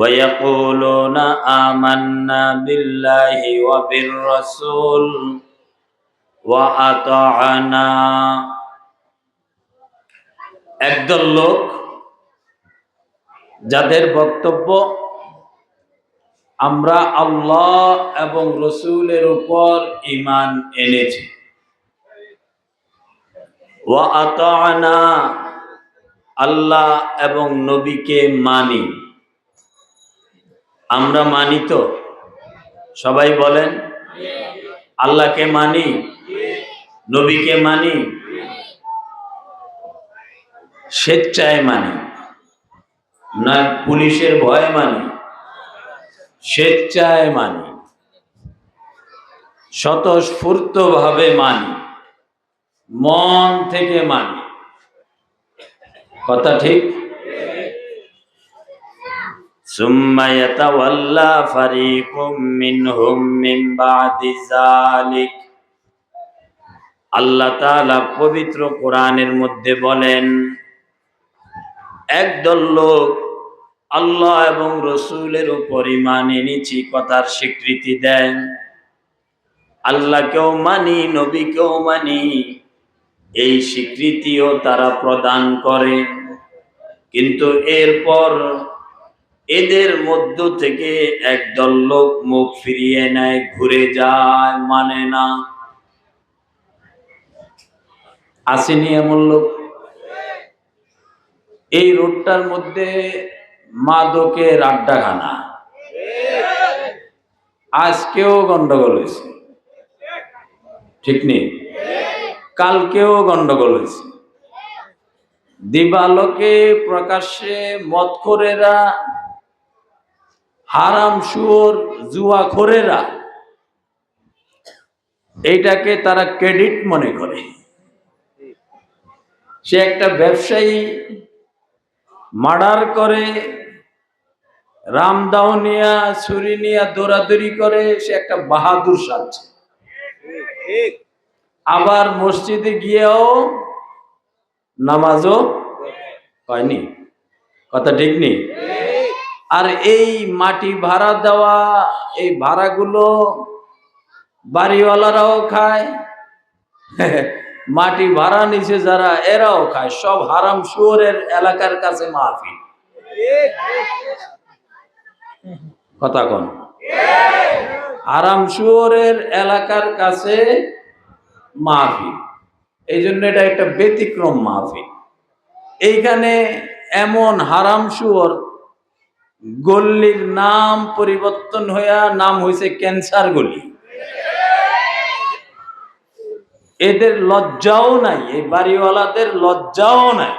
ويقولون آمنا بالله وبالرسول وأطعنا একদল লোক যাদের বক্তব্য আমরা আল্লাহ এবং রসুলের উপর ইমান এনেছি ওয়া আতানা আল্লাহ এবং নবীকে মানি আমরা মানি তো? সবাই বলেন। আল্লাহকে মানি? নবীকে মানি? স্বেচ্ছায় মানি। না, পুলিশের ভয় মানি। স্বেচ্ছায় মানি। স্বতঃস্ফূর্ত ভাবে মানি। মন থেকে মানি। কথা ঠিক? ثم يتولى فريق منهم من بعد ذلك আল্লাহ তাআলা পবিত্র কোরআনের মধ্যে বলেন একদল লোক আল্লাহ এবং রসুলের উপর ইমান এনেছি কথার স্বীকৃতি দেন আল্লাহকেও মানি নবীকেও মানি এই স্বীকৃতিও তারা প্রদান করে কিন্তু এরপর এদের মধ্য থেকে একদল লোক মুখ ফিরিয়ে নেয়, ঘুরে যায় মানে না। আসেনি এমন লোক? এই রোডটার মধ্যে মাদকের আড্ডাখানা। আজকেও গন্ডগোল হয়েছে। ঠিক নেই কালকেও গন্ডগোল হয়েছে। দিবালোকে প্রকাশ্যে মদখোরেরা হারাম সুর জুয়াখোরেরা এইটাকে তারা ক্রেডিট মনে করে। সে একটা ব্যবসায়ী মার্ডার করে রামদাও নিয়া, ছুরি নিয়া, দৌড়াদৌড়ি করে, সে একটা বাহাদুর সাজছে। আবার মসজিদে গিয়েও নামাজও হয়নি। কথা ঠিক নেই? আর এই মাটি ভাড়া দেওয়া, এই ভাড়াগুলো বাড়িওয়ালারাও খায়, মাটি ভাড়া নিচে যারা, এরাও খায়। সব হারাম শুয়োরের এলাকার কাছে মাহফিল। কথা কন। হারাম শুয়োরের এলাকার কাছে মাহফিল। এই জন্য এটা একটা ব্যতিক্রম মাহফিল। এইখানে এমন হারাম শুয়োর গল্লির নাম পরিবর্তন হইয়া নাম হয়েছে ক্যান্সার গলি। এদের লজ্জাও নাই, এই বাড়িওয়ালাদের লজ্জাও নাই।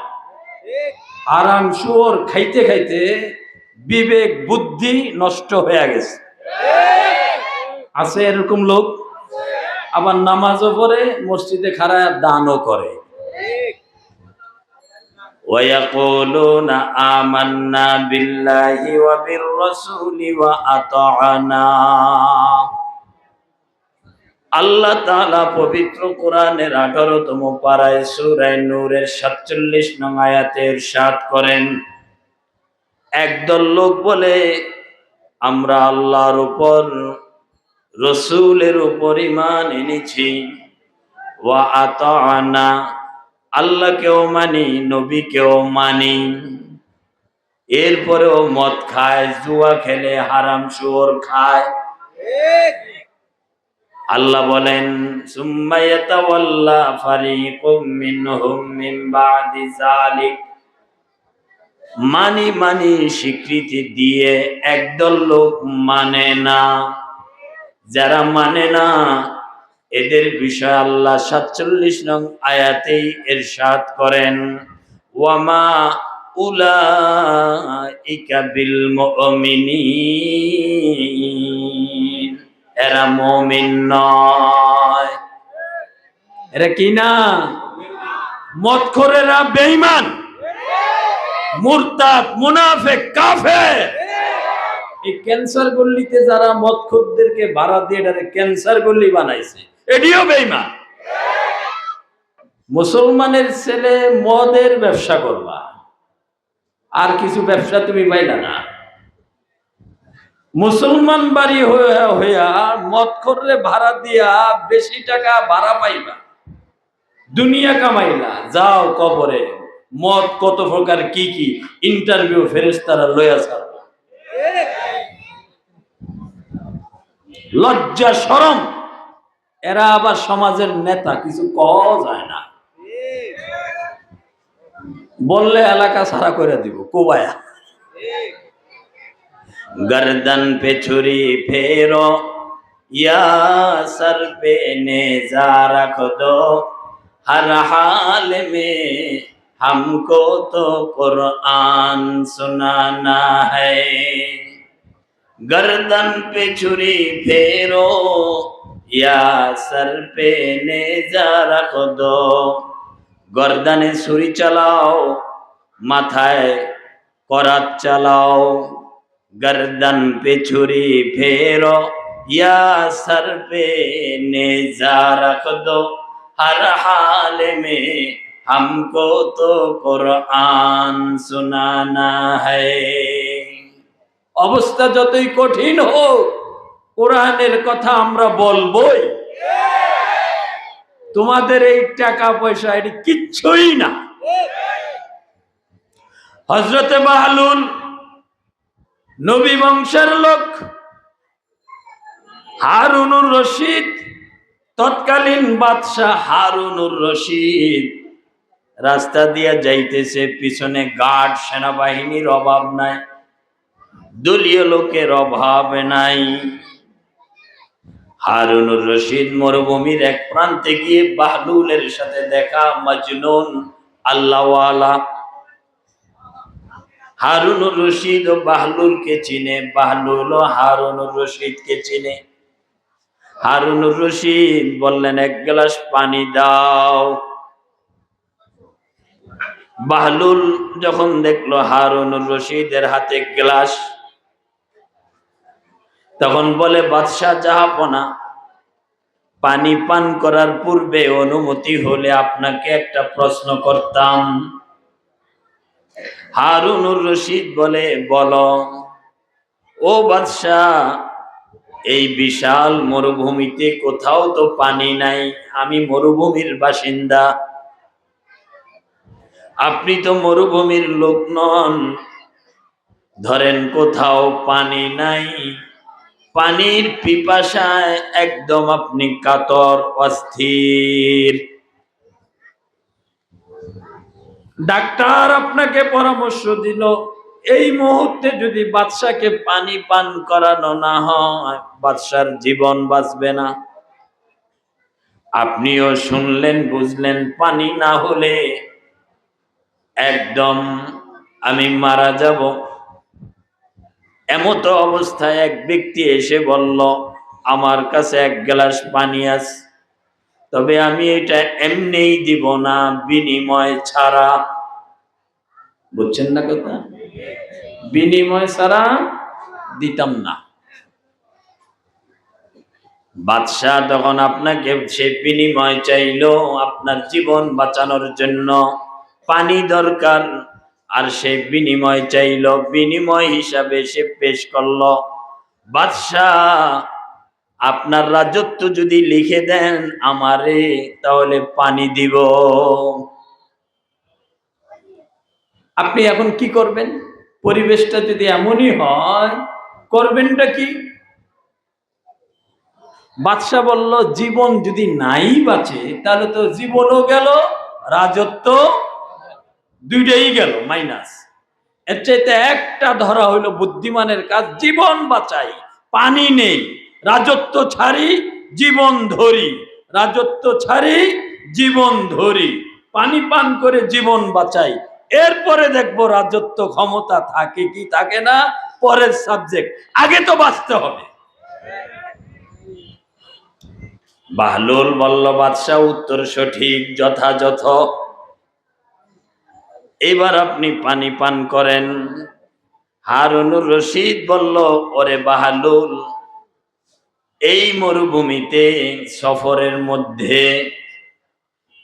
আরাম শুয়োর খাইতে খাইতে বিবেক, বুদ্ধি নষ্ট হয়ে গেছে। আছে এরকম লোক, আবার নামাজও পড়ে, মসজিদে খাড়ায় দানও করে। ويقولون آمنا بالله وبالرسول وأطعنا আল্লাহ তাআলা পবিত্র কোরআনের আঠারোতম পাড়ায় সুরায় নূরের সাতচল্লিশ নং আয়াতে ইরশাদ করেন একদল লোক বলে আমরা আল্লাহর উপর রসুলের উপর ইমান এনেছি ওয়া আতানা আল্লাহকেও মানি, নবীকেও মানি। এরপরেও মদ খায়, জুয়া খেলে, হারাম শুয়োর খায়। আল্লাহ বলেন মানি মানি স্বীকৃতি দিয়ে একদল লোক মানে না। যারা মানে না এদের বিষয় আল্লাহ সাতচল্লিশ নং আয়াতেই এরশাদ করেন, ওয়ামা উলা ইকাবিল মুমিনিন এরা মুমিন নয়। এরা কি না? মদখোরেরা বেঈমান। মুরতাদ, মুনাফিক, কাফের। এই ক্যান্সার গল্লিতে যারা মদখোরদেরকে ভাড়া দিয়ে ক্যান্সার গল্লি বানাইছে এটিও বেঈমান। মুসলমানের ছেলে মদের ব্যবসা করবা। আর কিছু ব্যবসা তুমি পাইলা না। মুসলমান বাড়ি হইয়া মদ করলে ভাড়া দিয়া বেশি টাকা ভাড়া পাইবা। দুনিয়া কামাইলা। যাও কবরে। মদ কত প্রকার, কি কি? ইন্টারভিউ ফেরেস্তারা লইয়া ছাড়বা। লজ্জা সরম এরা আবার সমাজের নেতা কিছু কওয়া যায় না বললে এলাকা সারা করে দিব কোবায়া गर्दन पे छुरी फेरो या सर पे नेजा रख दो हर हाल में हमको तो कुरान सुनाना है गर्दन पे छुरी फेरो या सर पे नेजा रख दो गर्दने छुरी चलाओ মাথায় করাত চালাও गर्दन पे छुरी फेरो या सर पे नेजा रख दो हर हाल में हमको तो कुरान सुनाना है অবস্থা যতই কঠিন হোক কোরআনের কথা আমরা বলবোই। তোমাদের এই টাকা পয়সা, এটি কিচ্ছুই না। হজরতে বাহালুল নবী বংশের লোক, হারুনুর রশিদ, তৎকালীন বাদশাহ হারুনুর রশিদ, রাস্তা দিয়ে যাইতেছে, পিছনে গার্ড, সেনাবাহিনীর অভাব নাই, দলীয় লোকের অভাব নাই। হারুনুর রশিদ মরুভূমির এক প্রান্তে গিয়ে বাহলুলের সাথে দেখা, মজনুন আল্লাহওয়ালা। হারুনুর রশিদ ও বাহলুলকে চিনে, বাহলুল ও হারুনুর রশিদকে চিনে। হারুনুর রশিদ বললেন, এক গ্লাস পানি দাও। বাহলুল যখন দেখল হারুনুর রশিদের হাতে গ্লাস তখন বলে, বাদশাহ জাহাপনা পানি পান করার পূর্বে অনুমতি হলে আপনাকে একটা প্রশ্ন করতাম। হারুনুর রশিদ বলে, বল, ও বাদশাহ, এই বিশাল মরুভূমিতে কোথাও তো পানি নাই, আমি মরুভূমির বাসিন্দা। আপনি তো মরুভূমির লোক নন, ধরেন কোথাও পানি নাই। পানির পিপাসায় একদম আপনি কাতর, অস্থির। ডাক্তার আপনাকে পরামর্শ দিল, এই মুহূর্তে যদি বাদশাকে পানি পান করানো না হয়, বাদশার জীবন বাঁচবে না। আপনিও শুনলেন, বুঝলেন, পানি না হলে একদম আমি মারা যাব। এমতো অবস্থায় এক ব্যক্তি এসে বলল, আমার কাছে এক গ্লাস পানি আছে, তবে আমি এটা এমনিই দিব না, বিনিময় ছাড়া। বুঝছেন না কথা? বিনিময় ছাড়া দিতাম না। বাদশাহ তখন আপনাকে সে বিনিময় চাইলো, আপনার জীবন বাঁচানোর জন্য। পানি দরকার আর সে বিনিময় চাইলো, বিনিময় হিসাবে সে পেশ করল। বাদশাহ, আপনার রাজত্ব যদি লিখে দেন আমারে, তাহলে পানি দিব। আপনি এখন কি করবেন? পরিবেশটা যদি এমনই হয়, করবেনটা কি? বাদশাহ বলল, জীবন যদি নাই বাঁচে, তাহলে তো জীবনও গেল রাজত্ব দুইটাই গেল মাইনাস এর চাইতে একটা ধরা হইল বুদ্ধিমানের কাজ, জীবন বাঁচাই। পানি নেই, রাজত্ব ছাড়ি, জীবন ধরি। রাজত্ব ছাড়ি, জীবন ধরি। পানি পান করে জীবন বাঁচাই। এরপরে দেখব রাজত্ব ক্ষমতা থাকে কি থাকে না, পরের সাবজেক্ট আগে তো বাঁচতে হবে। বাহলুল বল্ল বাদশাহ উত্তর সঠিক, যথাযথ। এবার আপনি পানি পান করেন। হারুনুর রশিদ বলল, ওরে বাহালুল এই মরুভূমিতে সফরের মধ্যে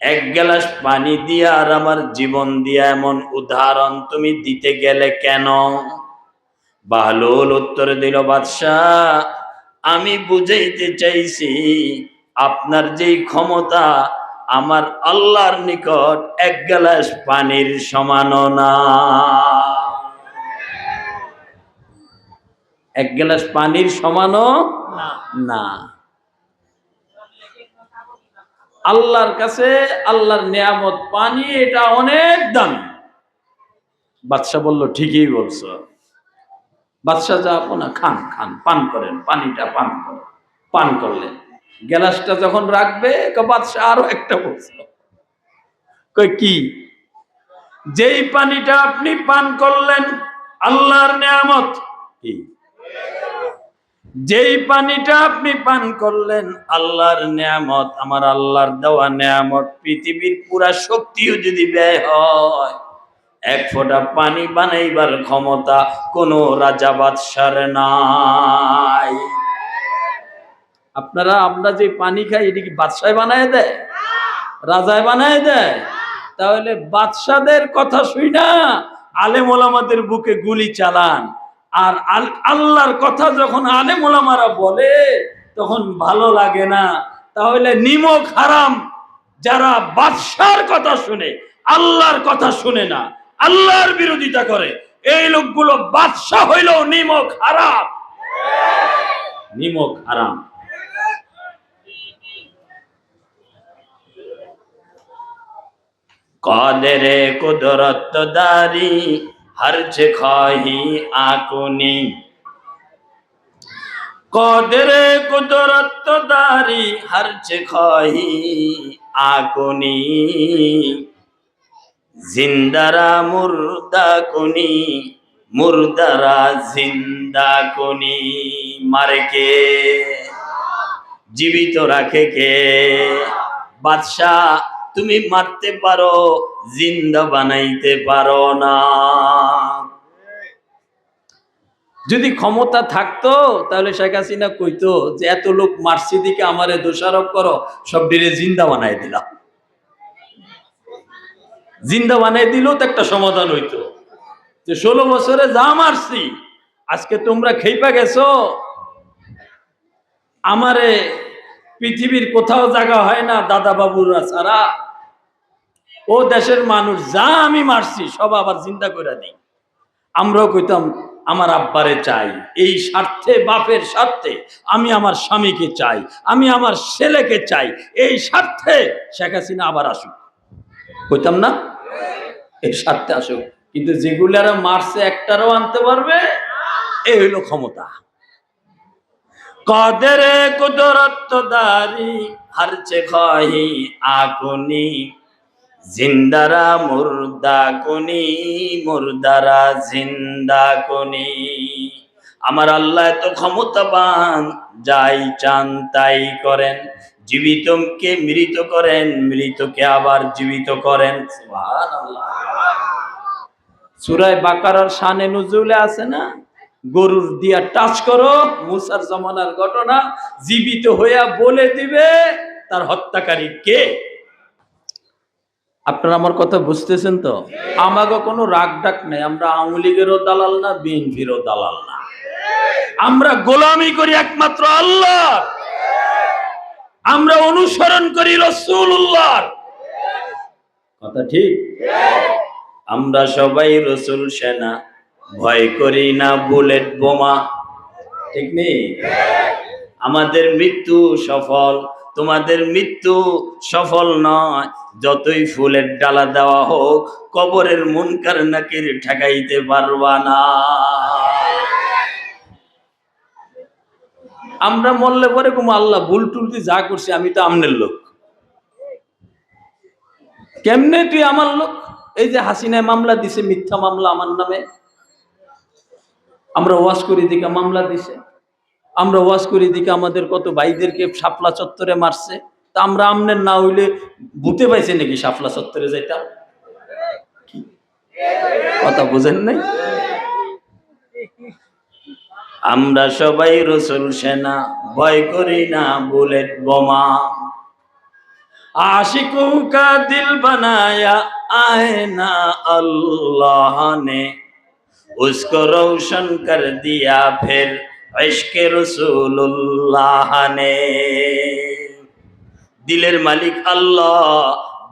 এক গ্লাস পানি দিয়া আর আমার জীবন দিয়া এমন উদাহরণ তুমি দিতে গেলে কেন? বাহলুল উত্তর দিল, বাদশাহ, আমি বুঝাইতে চাইছি, আপনার যেই ক্ষমতা আমার আল্লাহর নিকট এক গ্লাস পানির সমান না। এক গ্লাস পানির সমানও না। আল্লাহর কাছে আল্লাহর নিয়ামত পানি এটা অনেক দামি। বাদশাহ বলল ঠিকই বলছো। বাদশাহ যা না খান খান পান করেন পানিটা পান করেন পান করলেন। গ্লাসটা যখন রাখবে বাদশাহ আরও একটা বলছো। কই, কি? যেই পানিটা আপনি পান করলেন, আল্লাহর নিয়ামত। কি? যেই পানিটা আপনি পান করলেন, আল্লাহর নিয়ামত, আমার আল্লাহর দেওয়া নিয়ামত, পৃথিবীর পুরা শক্তিও যদি ব্যয় হয়, এক ফোঁটা পানি বানাইবার ক্ষমতা কোন রাজা বাদশার নাই। আপনারা আমরা যে পানি খাই, এটি কি বাদশায় বানায় দেয়? রাজায় বানায় দেয়? তাহলে বাদশাদের কথা শুই না। আলেম ওলামাদের বুকে গুলি চালান। আর আল- আল্লাহর কথা যখন আলেম ওলামারা বলে, তখন ভালো লাগে না। তাহলে নিমক হারাম। যারা বাদশার কথা শুনে, আল্লাহর কথা শুনে না, আল্লাহর বিরোধিতা করে, এই লোকগুলো বাদশাহ হইলেও নিমক হারাম। নিমক হারাম। কাদেরে কুদরত দারি হরচ খাহি আকুনি। কাদেরে কুদরত দারি হরচ খাহি আকুনি। জিন্দারা মুর্দা কুনি, মুর্দারা জিন্দা কুনি। মারে কে? জীবিত রাখে কে? বাদশাহ তুমি মারতে পারো, জিন্দা বানাইতে পারো না। যদি ক্ষমতা থাকতো, তাহলে শেখ হাসিনা কইতো যে, এত লোক মারছি দিকে আমারে দোষারোপ করো, সব ডিরে জিন্দা বানাই দিলাম। জিন্দা বানাই দিলেও তো একটা সমাধান হইতো। যে, ষোলো বছরে যা মারছি, আজকে তোমরা খেইপা গেছো, আমারে পৃথিবীর কোথাও জায়গা হয় না দাদা বাবুরা ছাড়া। ও দেশের মানুষ, যা আমি মারছি, সব আবার চিন্তা করে দিই। আমরাও কইতাম, আমার আব্বারে চাই, এই স্বার্থে, বাপের স্বার্থে আমি আমার স্বামীকে চাই, আমি আমার ছেলেকে চাই, এই স্বার্থে শেখ হাসিনা আবার আসুক। কইতাম না? এই স্বার্থে আসুক। কিন্তু যেগুলারা মারছে, একটারও আনতে পারবে? এই হইল ক্ষমতা। কদের কুদরত দারি হরচে খাহি আকুনি জিন্দারা মুর্দা কুনি, মুর্দারা জিন্দা কুনি। আমার আল্লাহ এত ক্ষমতাবান, যাই চান তাই করেন। জীবিতকে মৃত করেন, মৃতকে আবার জীবিত করেন। সুরায় বাকারার শানে নজরুলে আছে না? গরুর দিয়া টাচ করো, মুসার জমানার ঘটনা। জীবিত হইয়া বলে দিবে, তার হত্যাকারী কে? আপনারা আমার কথা বুঝতেছেন তো? আমাকে কোনো রাগ ডাক নাই, আমরা আওয়ামী লীগেরও দালাল না, বিএনপিরও দালাল না। আমরা গোলামি করি একমাত্র আল্লাহ। আমরা অনুসরণ করি রসুল্লাহর কথা ঠিক? আমরা সবাই রসুল সেনা, ভয় করি না বুলেট বোমা। ঠিক নেই? আমাদের মৃত্যু সফল। তোমাদের মৃত্যু সফল নয়। যতই ফুলের ডালা দেওয়া হোক, কবরের মন মুনকার নাকির ঠেকাইতে পারবা না। আমরা মরলে পরে কুম, আল্লাহ ভুল টুলতি যা করছি, আমি তো আমনের লোক। কেমনে তুই আমার লোক? এই যে হাসিনায় মামলা দিছে, মিথ্যা মামলা আমার নামে। আমরা ওয়াশ করি দিকে মামলা দিছে। আমরা ওয়াশ করি দিকে আমাদের কত ভাইদেরকে শাপলা চত্বরে মারছে তা আমরা আমনের না হইলে ভূতে পাইছে নাকি শাপলা চত্বরে যাইতাম কি? কথা বুঝেন নাই আমরা সবাই রসুল সেনা ভয় করি না বুলেট বোমা आशिकों का दिल बनाया आए ना अल्लाह ने उसको रोशन कर दिया फिर এসকে রসুল্লাহ দিলের মালিক আল্লাহ,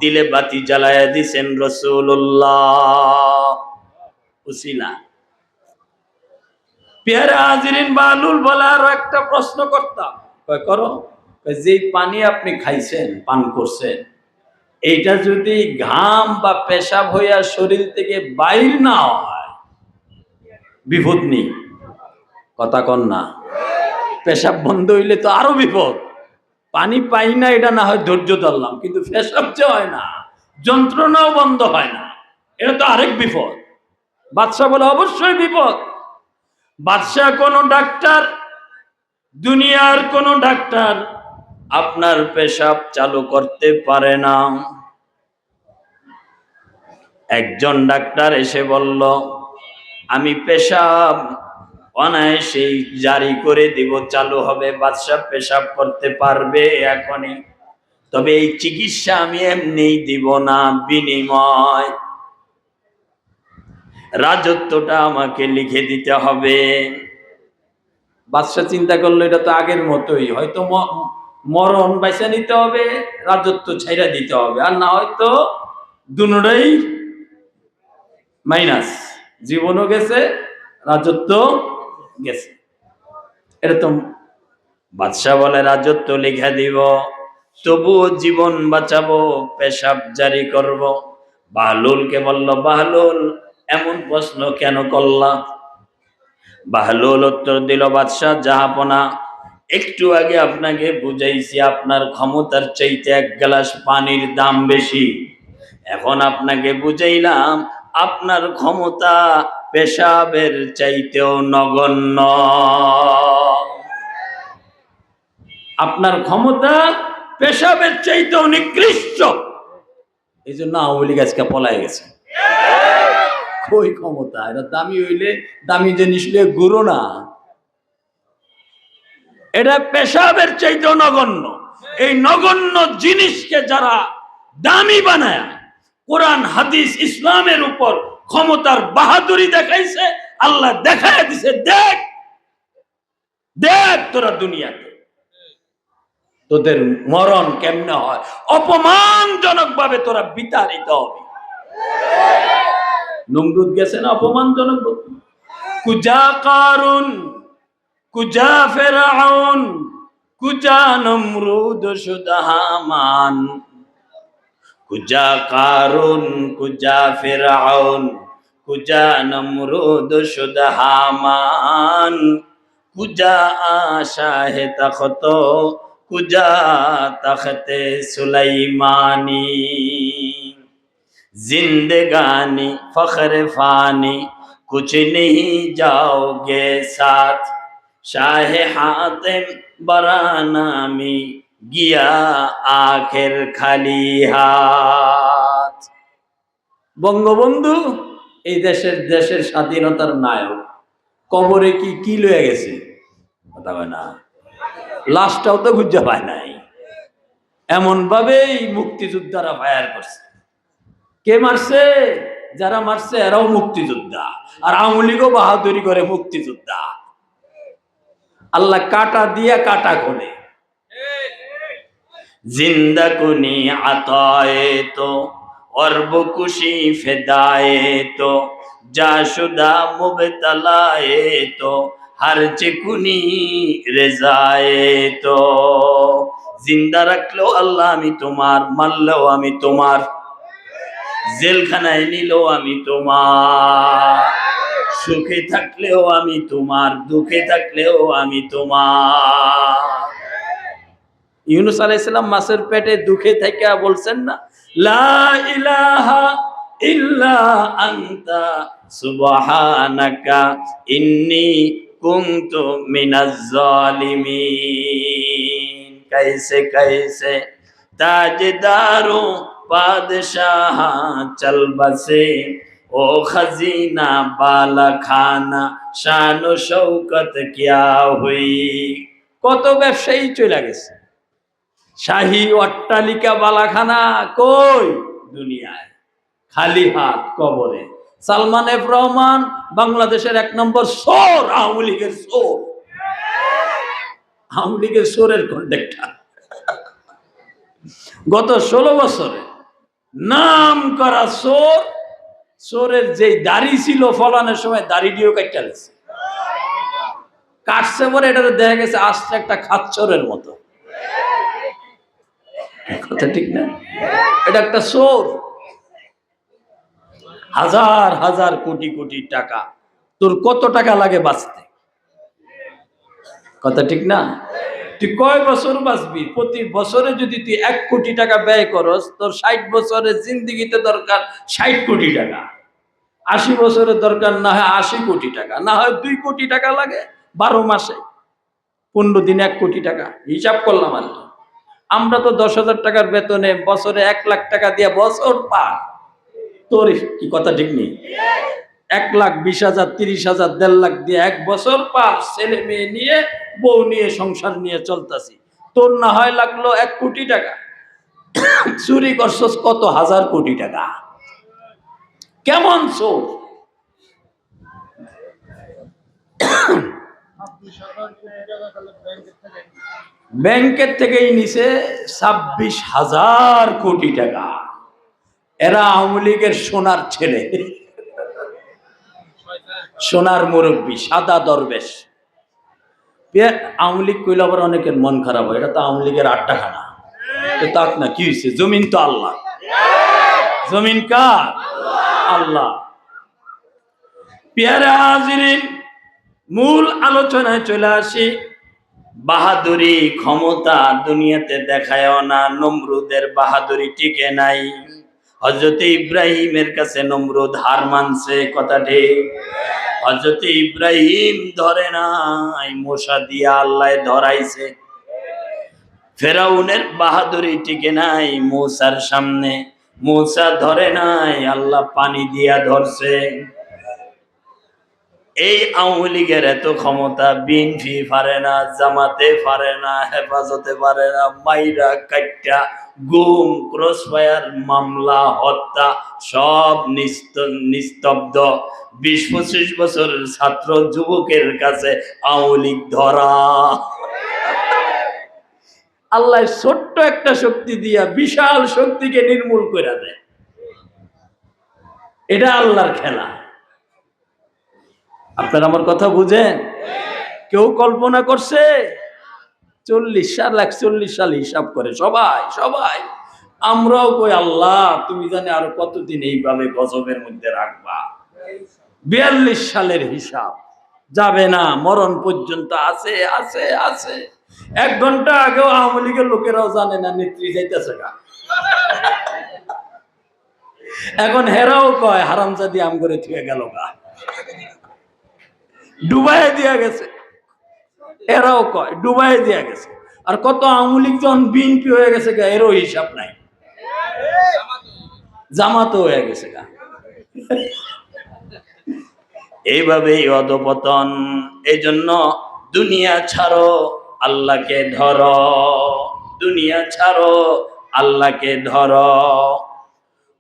দিলে বাতি জ্বালায় দিছেন রসুল্লাহ পেয়ারা হাজিরিন বালুল বলা একটা প্রশ্ন করতাম। করো। যে পানি আপনি খাইছেন, পান করছেন, এইটা যদি ঘাম বা পেশাব হইয়া শরীর থেকে বাইর না হয়, বিপদ নেই। কথা কন না। পেশাব বন্ধ হইলে তো আরও বিপদ। পানি পাই না, এটা না হয় ধৈর্য ধরলাম, কিন্তু পেশাব যে হয় না, যন্ত্রণাও বন্ধ হয় না, এটা তো আরেক বিপদ। বাদশাহ বলে, অবশ্যই বিপদ। বাদশাহ কোনো ডাক্তার, দুনিয়ার কোনো ডাক্তার আপনার পেশাব চালু করতে পারে না। একজন ডাক্তার এসে বলল, আমি পেশাব অনায়াসেই জারি করে দিব, চালু হবে, বাদশাহ পেশাব করতে পারবে এখনই। তবে এই চিকিৎসা আমি এমনি দিব না, বিনিময়। রাজত্বটা আমাকে লিখে দিতে হবে। বাদশাহ চিন্তা করল, এটা তো আগের মতোই, হয়তো মরণ বাইসা নিতে হবে, রাজত্ব ছাইরা দিতে হবে, আর না হয়তো দুটাই মাইনাস। জীবনও গেছে, রাজত্ব গেছে। তো বাদশাহ বলে, রাজত্ব লিখে দিব, তবুও জীবন বাঁচাবো, পেশাব জারি করব। বাহলুলকে বলল, বাহলুল, এমন প্রশ্ন কেন করলা? বাহলুল উত্তর দিল, বাদশাহ জাহাপনা একটু আগে আপনাকে বুঝাইছি, আপনার ক্ষমতার চাইতে এক গ্লাস পানির দাম বেশি। এখন আপনাকে বুঝাইলাম, আপনার ক্ষমতা পেশাবের চাইতেও নগণ্য। আপনার ক্ষমতা পেশাবের চাইতেও নিকৃষ্ট। এই জন্য আওয়ামী লীগ আজকে পলায় গেছে। কই ক্ষমতা? এটা দামি হইলে দামি জিনিস নিয়ে গুরু না। এটা পেশাবের চাইতেও নগণ্য। এই নগণ্য জিনিসকে যারা দামি বানায়, কোরআন, হাদিস, ইসলামের উপর ক্ষমতার বাহাদুরি দেখাইছে, আল্লাহ দেখায় দিছে, দেখ দেখ তোরা দুনিয়াতে। তোদের মরণ কেমনে হয়? অপমানজনক ভাবে তোরা বিতাড়িত হবে। নমরুদ গেছে না অপমানজনক কুজা কারুন, কুজা ফেরাউন, কুজা নমরুদ সুদাহামান। কুজা কারুন কুজা ফেরাউন কুজা নমরুদ সুদাহামান কুজা আশাহে তখত কুজা তখতে সুলাইমানি जिंदगानी फखर फानी कुछ नहीं जाओगे साथ शाह हातिम बरानामी গিয়া আখের খালি হাত। বঙ্গবন্ধু, এই দেশের দেশের স্বাধীনতার নায়ক, কবরে কি কি লয়ে গেছে? কথা কয় না। লাশটাও তো খুঁজে পায় নাই। এমন ভাবেই মুক্তিযোদ্ধারা ফায়ার করছে। কে মারছে? যারা মারছে, এরাও মুক্তিযোদ্ধা। আর আওয়ামী লীগও বাহাদুরি করে মুক্তিযোদ্ধা। আল্লাহ কাটা দিয়া কাটা খোলে। জিন্দা কুনি আতায়ে তো অর্ব কুশি ফেদায়ে তো যা শুদা মুবতলায়ে তো হার চিকুনি রেজায়ে তো জিন্দা রাখলেও আল্লাহ আমি তোমার, মারলেও আমি তোমার, জেলখানায় নিলেও আমি তোমার, সুখে থাকলেও আমি তোমার, দুঃখে থাকলেও আমি তোমার। ইউনুস আলাইসাল্লাম মাছের পেটে দুঃখে থেকে বলছেন না, লা চল বসে, ও খজিনা বালা খানা, শানু শৌকত কিয়া কত ব্যবসায়ী চলে গেছে। শাহী অট্টালিকা বালাখানা কই? দুনিয়ায়। খালি হাত কবরে। সালমান এফ রহমান বাংলাদেশের এক নম্বর সোর, আওয়ামী লীগের সোর। আওয়ামী লীগের সোরের কন্ডাক্টর গত ষোলো বছরে নাম করা সোর, সোরের যে দাড়ি ছিল ফলানোর সময় দাড়ি দিয়েও কাটতে কাটছে পরে এটা দেখা গেছে আসছে একটা খাচ্চরের মতো। কথা ঠিক না? এটা একটা সোর হাজার হাজার কোটি কোটি টাকা। তোর কত টাকা লাগে বাঁচতে? কথা ঠিক না? তুই কয় বছর বাঁচবি? প্রতি বছরে যদি তুই এক কোটি টাকা ব্যয় করস, তোর ষাট বছরের জিন্দিগিতে দরকার ষাট কোটি টাকা। আশি বছরের দরকার না হয় আশি কোটি টাকা, না হয় দুই কোটি টাকা লাগে বারো মাসে। পনেরো দিন এক কোটি টাকা। হিসাব করলাম আর কি। আমরা তো দশ হাজার টাকার বেতনে বছরে এক লাখ টাকা দিয়ে বছর পার। তোর কি কথা ঠিক নেই? এক লাখ, বিশ হাজার, তিরিশ হাজার, দেড় লাখ দিয়ে এক বছর পার ছেলে মেয়ে নিয়ে, বউ নিয়ে, সংসার নিয়ে চলতেছি। তোর না হয় লাগল এক কোটি টাকা। চুরি করছস কত হাজার কোটি টাকা? কেমন চোর? ব্যাংকের থেকেই নিছে ছাব্বিশ হাজার কোটি টাকা। এরা আওয়ামী লীগের সোনার ছেলে। সোনার মুরব্বী, সাদা দরবেশ। আওয়ামী লীগ কইলে আবার অনেকের মন খারাপ হয়। এটা তো আওয়ামী লীগের আড্ডাখানা। তো তাক না, কি হয়েছে জমিন তো আল্লাহ। জমিন কার? আল্লাহ। পেয়ারা হাজিরিন, মূল আলোচনায় চলে আসি। বাহাদুরি ক্ষমতা দুনিয়াতে দেখায় না, নমরুদের বাহাদুরি টিকে নাই। হজরত ইব্রাহিমের কাছে নমরুদ হার মানছে, কথা কথাটি হজরত ইব্রাহিম ধরে নাই, মশা দিয়া আল্লাহ ধরাইছে। ফেরাউনের বাহাদুরি টিকে নাই, মৌসার সামনে। মৌসা ধরে নাই, আল্লাহ পানি দিয়া ধরছে। এই আওয়ামী লীগের এত ক্ষমতা, বিএনপি পারে না, জামাতে পারে না, হেফাজতে পারে না, মাইরা কাট্টা গুম, ক্রসফায়ার, মামলা, হত্যা, সব নিস্ত- নিস্তব্ধ। বিশ পঁচিশ বছরের ছাত্র, যুবকের কাছে আওয়ামী লীগ ধরা। আল্লাহ ছোট্ট একটা শক্তি দিয়া বিশাল শক্তিকে নির্মূল করে দেয়। এটা আল্লাহর খেলা। আপনার আমার কথা বুঝেন? কেউ কল্পনা করছে? চল্লিশ সাল একচল্লিশ সাল হিসাব করে সবাই সবাই। আমরাও কই, আল্লাহ, তুমি জানে আরও কতদিন এইভাবে গজবের মধ্যে রাখবা? বিয়াল্লিশ সালের হিসাব। যাবে না, মরণ পর্যন্ত আছে আছে আছে। এক ঘণ্টা আগেও আওয়ামী লীগের লোকেরাও জানে না নেত্রী যাইতেছে গা এখন হেরাও কয়, হারামজাদি আম করে থুয়ে গেল গা। ডুবাই দিয়া গেছে। এরাও কয় ডুবাই দিয়া গেছে। আর কত লীগ যখন বিএনপি হয়ে গেছে গা, এরও হিসাব নাই। জামাতও হয়ে গেছে গা। এইভাবেই অধপতন এই জন্য দুনিয়া ছাড়ো আল্লাহকে ধর। দুনিয়া ছাড়ো আল্লাহকে ধর।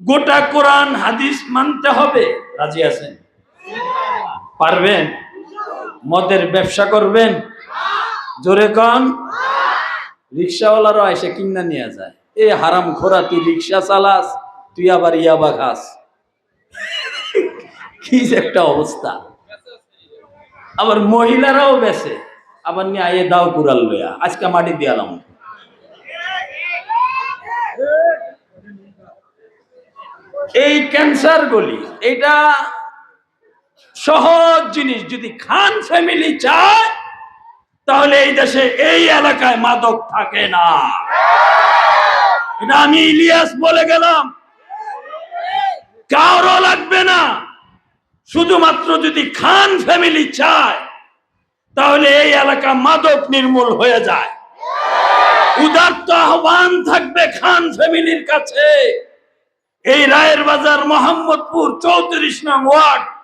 গোটা কোরআন, হাদিস মানতে হবে। রাজি আছেন? পারবেন? মদের ব্যবসা করবেন? জোরে কন। রিক্সাওয়ালারও এসে কিনা নিয়ে যায়। এ হারাম খোরা, তুই রিক্সা চালাস, তুই আবার ইয়াবা খাস। কি একটা অবস্থা। আবার মহিলারাও বেছে আবার নিয়ে আইয়ে দাও কুড়াল লইয়া। আজকে মাটি দিয়ালাম এই ক্যান্সার গলি এটা সহজ জিনিস যদি খান ফ্যামিলি চায়, তাহলে এই দেশে এই এলাকায় মাদক থাকে না। এটা আমি ইলিয়াস বলে গেলাম। কারও লাগবে না। শুধুমাত্র যদি খান ফ্যামিলি চায়, তাহলে এই এলাকা মাদক নির্মূল হয়ে যায়। উদার্ত আহ্বান থাকবে খান ফ্যামিলির কাছে। এই রায়ের বাজার মোহাম্মদপুর চৌত্রিশ নং ওয়ার্ড।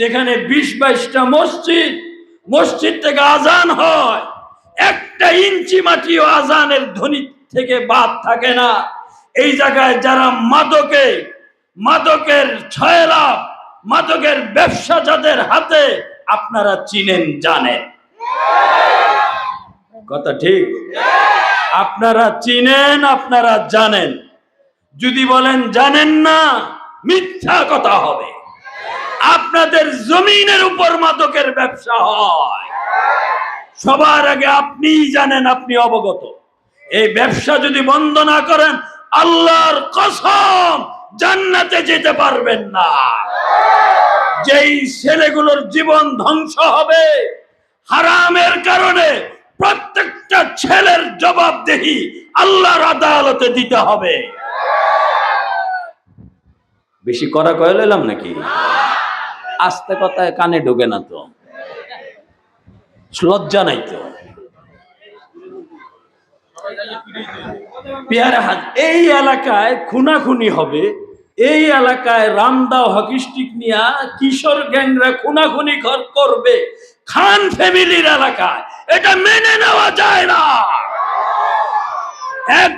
যেখানে বিশ বাইশটা মসজিদ মসজিদ থেকে আজান হয়। একটা ইঞ্চি মাটিও আজানের ধ্বনি থেকে বাদ থাকে না। এই জায়গায় যারা মাদকে, মাদকের ছয়লাভ মাদকের ব্যবসা যাদের হাতে, আপনারা চিনেন, জানেন। কথা ঠিক? আপনারা চিনেন, আপনারা জানেন। যদি বলেন জানেন না, মিথ্যা কথা হবে। আপনাদের জমিনের উপর মাদকের ব্যবসা হয়। সবার আগে আপনিই জানেন, আপনি অবগত। এই ব্যবসা যদি বন্ধ না করেন, আল্লাহর কসম জান্নাতে যেতে পারবেন না। যেই ছেলেগুলোর জীবন ধ্বংস হবে, হারামের কারণে প্রত্যেকটা ছেলের জবাবদেহি আল্লাহর আদালতে দিতে হবে। বেশি করা কয়ে লইলাম নাকি? আস্তে কথায় কানে ঢোকে না তো। লজ্জা নাই তো। পেয়ারা এই এলাকায় খুনাখুনি হবে। এই এলাকায় রামদাও হকিস্টিক নিয়া কিশোর গ্যাংরা খুনাখুনি ঘর করবে। খান ফ্যামিলির এলাকায় এটা মেনে নেওয়া যায় না। এক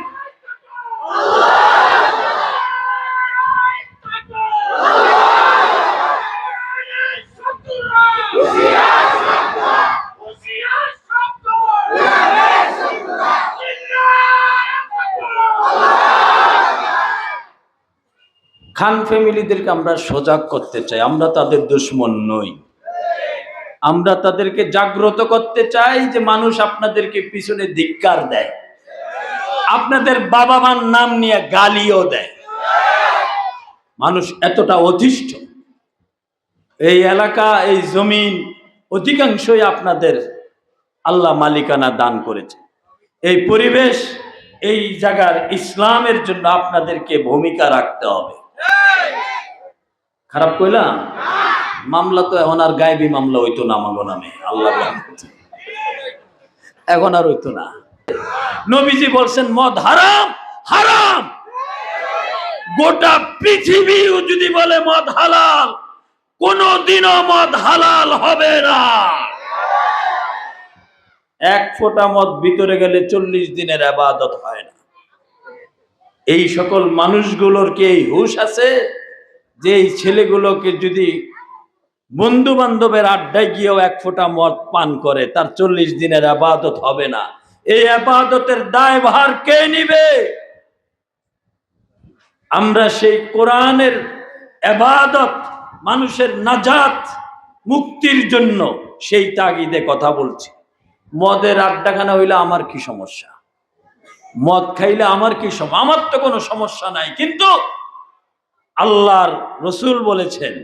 খান ফ্যামিলিদেরকে আমরা সজাগ করতে চাই, আমরা তাদের দুশ্মন নই। আমরা তাদেরকে জাগ্রত করতে চাই যে মানুষ আপনাদেরকে পিছনে ধিক্কার দেয়। আপনাদের বাবা মার নাম নিয়ে গালিও দেয়। মানুষ এতটা অধিষ্ঠ। এই এলাকা, এই জমিন অধিকাংশই আপনাদের আল্লাহ মালিকানা দান করেছে। এই পরিবেশ, এই জায়গার ইসলামের জন্য আপনাদেরকে ভূমিকা রাখতে হবে। খারাপ কইলাম? মামলা তো এখন আর গায়েবী মামলা হইতো না আমাগো নামে, আল্লাহ এখন আর হইতো না। নবীজি বলছেন, মদ হারাম হারাম। গোটা পৃথিবীও যদি বলে মদ হালাল, কোনদিনও মদ হালাল হবে না। এক ফোঁটা মদ ভিতরে গেলে চল্লিশ দিনের আবাদত হয় না। এই সকল মানুষগুলোর কি হুশ আছে? যে এই ছেলেগুলোকে যদি বন্ধু বান্ধবের আড্ডায় গিয়েও এক ফোঁটা মদ পান করে, তার চল্লিশ দিনের আবাদত হবে না। এই আবাদতের দায়ভার কে নিবে? আমরা সেই কোরআনের আবাদত, মানুষের নাজাত, মুক্তির জন্য সেই তাগিদে কথা বলছি। মদের আড্ডাখানা হইলে আমার কি সমস্যা? মদ খাইলে আমার কি সমস্যা আমার তো কোনো সমস্যা নাই, কিন্তু আল্লাহর রসুল বলেছেন,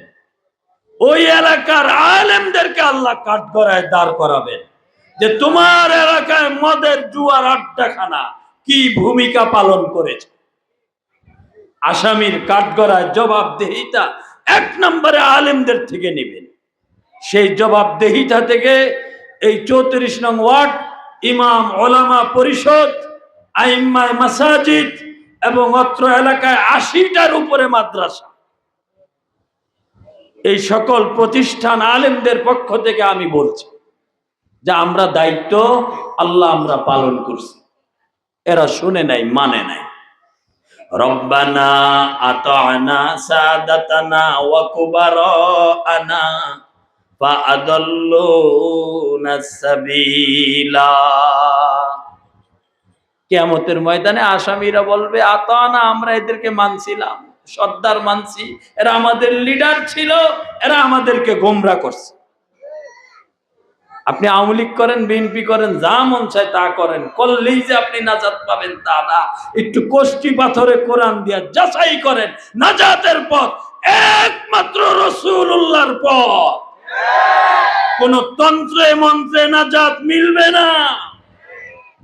ওই এলাকার আলেমদেরকে আল্লাহ কাঠগড়ায় দাঁড় করাবেন যে তোমার এলাকায় মদের জুয়ার আড্ডাখানা কি ভূমিকা পালন করেছে। আসামির কাঠগড়ায় জবাবদেহিতা এক নম্বরে আলেমদের থেকে নেবেন। সেই জবাবদেহিতা থেকে এই চৌত্রিশ নং ওয়ার্ড, ইমাম ওলামা পরিষদ, আইম্মায় মাসাজিদ এবং অত্র এলাকায় আশিটার উপরে মাদ্রাসা। এই সকল প্রতিষ্ঠান আলেমদের পক্ষ থেকে আমি বলছি যে আমরা দায়িত্ব আল্লাহ আমরা পালন করছি। এরা শুনে নাই মানে নাই। রব্বানা আতানা কিয়ামতের ময়দানে আসামিরা বলবে আতানা আমরা এদেরকে মানছিলাম। সর্দার মানছি। এরা আমাদের লিডার ছিল। এরা আমাদেরকে গোমরা করছে। আপনি আওয়ামী লীগ করেন বিএনপি করেন, যা মন চায় তা করেন। করলেই যে আপনি নাজাত পাবেন তা না। একটু কোষ্টি পাথরে কোরআন দিয়া যাচাই করেন। নাজাতের পথ একমাত্র রসুল্লাহর পথ। কোন তন্ত্রে মন্ত্রে নাজাত মিলবে না।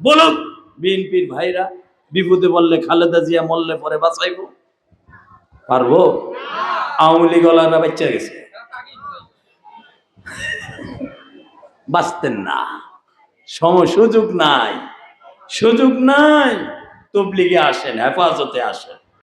বলুক বিএনপির ভাইরা বিপদে বললে খালেদা জিয়া মরলে পরে বাঁচাইব? পারব? আওয়ামী লীগ ওলারা বাচ্চা গেছে। বাঁচতেন না। সম সুযোগ নাই। সুযোগ নাই। তবলিগে আসেন, হেফাজতে আসেন।